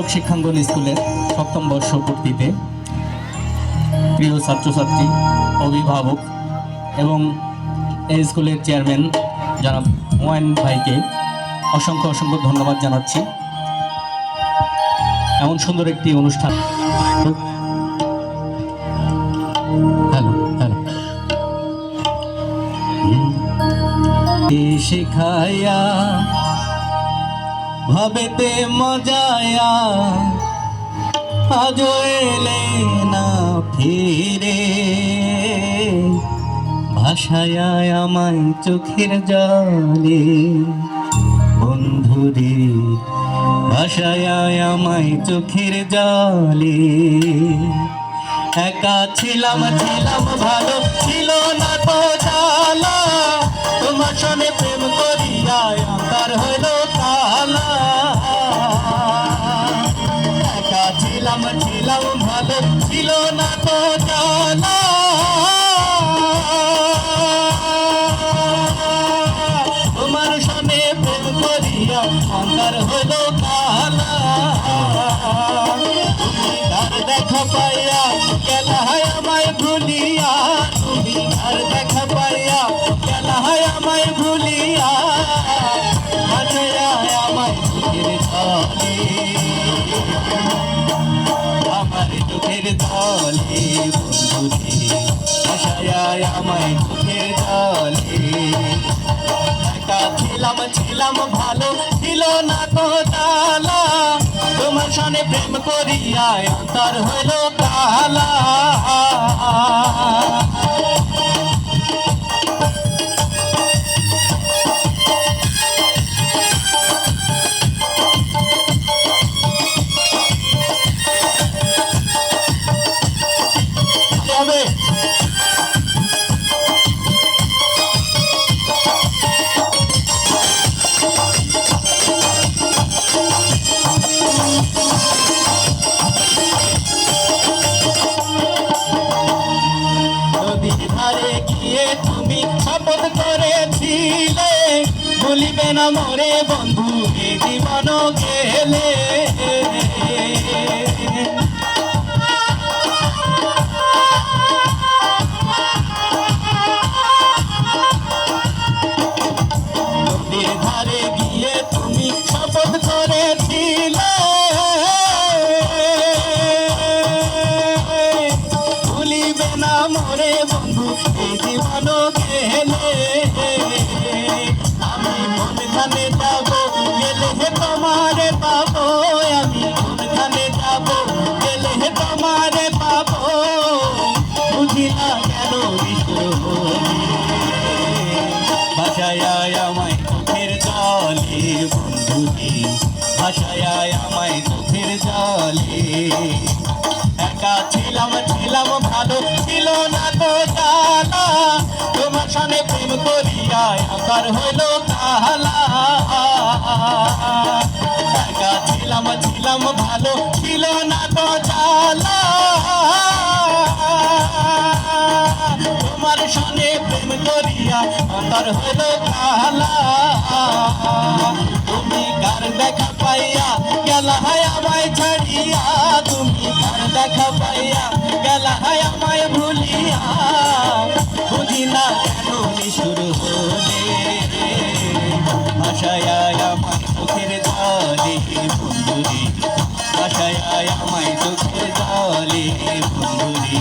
স্মারক শিক্ষাঙ্গন স্কুলের সপ্তম বর্ষ পূর্তিতে প্রিয় ছাত্রছাত্রী, অভিভাবক এবং এই স্কুলের চেয়ারম্যান যারা মোয়াইন ভাইকে অসংখ্য অসংখ্য ধন্যবাদ জানাচ্ছি। এমন সুন্দর একটি অনুষ্ঠান। Hello hello. ভাবেতে মজায়া আজ এলে না ফিরে। ভাষায় আমায় চোখের জলে, বন্ধুরে, ভাষায় আমায় চোখের জলে। একা ছিলাম ছিলাম ভালো, ছিল না তো জালা তোমার সনে প্রেম করিয়া আকার হইল ছিলাম ছিলাম ভালো ছিল না তো জানা। তোমার সনে প্রেম করিয়া অন্তর হলো কালা। তুমি তার দেখা পাইয়া গেলা হয় চোখের জলে বন্ধুরে ভাষায় আমায় ছিলাম ছিলাম, ভালো ছিল না তো তালা। তোমার প্রেম করিয়া অন্তর হইল কালা তুমি শপথ করেছিলে। ভুলিবে না মোরে বন্ধু জীবন গেলে। জলে, বন্ধুকে ভাষায় আমায় চোখের জলে। একা ছিলাম ছিলাম, ভালো ছিল না তো জানা তোমার সামনে প্রেম করিয়া আকার হইল কালা অন্তর হলো কালা তুমি কার দেখা পাইয়া গেলা হয় আমায় ছাড়িয়া? তুমি কার দেখা পাইয়া গেলা হয় আমায় ভুলিয়া? বুঝি না কেন নিশুর হলে ভাষায় আমায় চোখের জলে বন্ধুরে। ভাষায় আমায় চোখের জলে বন্ধুরে।